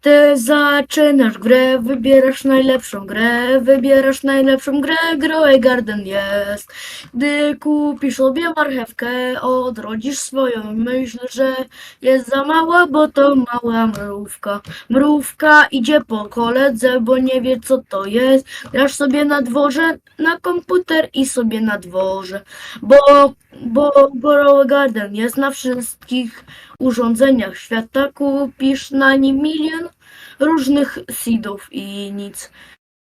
Ty zaczynasz grę, wybierasz najlepszą grę, wybierasz najlepszą grę, Groway Garden jest. Gdy kupisz sobie marchewkę, odrodzisz swoją myśl, że jest za mała, bo to mała mrówka. Mrówka idzie po koledze, bo nie wie co to jest. Grasz sobie na dworze, na komputer i sobie na dworze. Bo, bo Groway Garden jest na wszystkich urządzeniach świata, kupisz na nim milion różnych seedów i nic.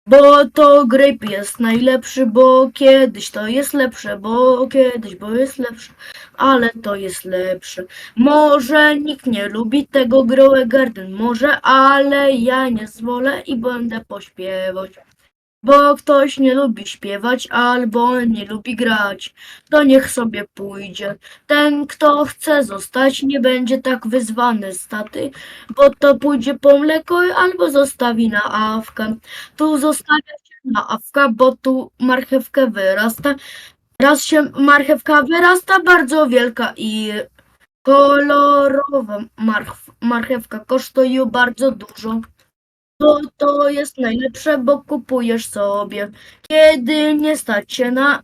Bo to grape jest najlepszy, bo kiedyś to jest lepsze, bo kiedyś, bo jest lepsze, ale to jest lepsze. Może nikt nie lubi tego Grow Garden, może, ale ja nie zwolę i będę pośpiewać. Bo ktoś nie lubi śpiewać albo nie lubi grać, to niech sobie pójdzie. Ten, kto chce zostać, nie będzie tak wyzwany z taty, bo to pójdzie po mleko albo zostawi na awkę. Tu zostawia się na awka, bo tu marchewkę wyrasta. Raz się marchewka wyrasta, bardzo wielka i kolorowa march marchewka kosztuje bardzo dużo. To, to jest najlepsze, bo kupujesz sobie. Kiedy nie stać się na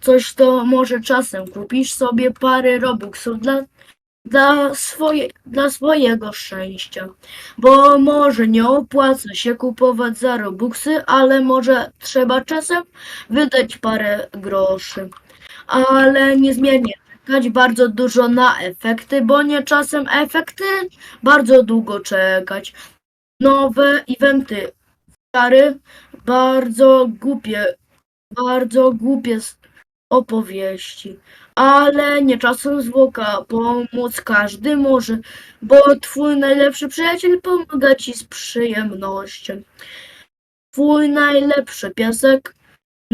coś, to może czasem kupisz sobie parę robuxów dla, dla, swoje, dla swojego szczęścia. Bo może nie opłaca się kupować za robuxy, ale może trzeba czasem wydać parę groszy. Ale niezmiennie czekać bardzo dużo na efekty, bo nie czasem efekty bardzo długo czekać. Nowe eventy, stary, bardzo głupie, bardzo głupie opowieści. Ale nie czasem zwłoka, pomóc każdy może, bo twój najlepszy przyjaciel pomaga ci z przyjemnością. Twój najlepszy piasek,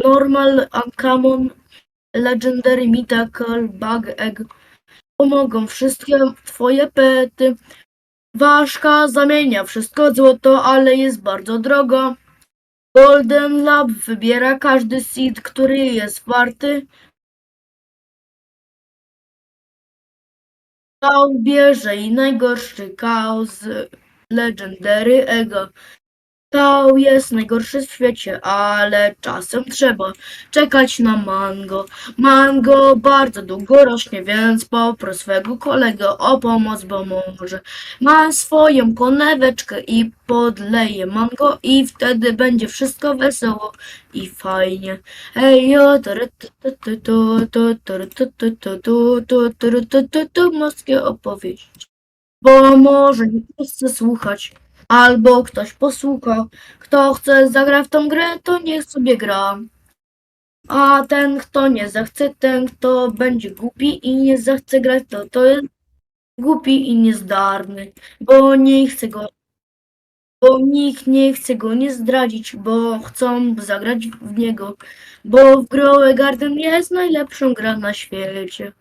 normal, uncommon, legendary, mythical, bug, egg, pomogą wszystkie twoje pety. Ważka zamienia wszystko złoto, ale jest bardzo drogo. Golden Lab wybiera każdy seed, który jest warty. Kał bierze i najgorszy kał z Legendary Ego. Kał jest najgorszy w świecie, ale czasem trzeba czekać na mango. Mango bardzo długo rośnie, więc popros swego kolegę o pomoc, bo może. Ma swoją koneweczkę i podleje mango i wtedy będzie wszystko wesoło i fajnie. Tu, tu, morskie opowieści. Bo może nie chce słuchać, albo ktoś posłucha. Kto chce zagrać w tą grę, to niech sobie gra. A ten, kto nie zechce, ten, kto będzie głupi i nie zechce grać, to, to jest głupi i niezdarny, bo nie chce go, bo nikt nie chce go nie zdradzić, bo chcą zagrać w niego, bo w Grow Garden jest najlepszą gra na świecie.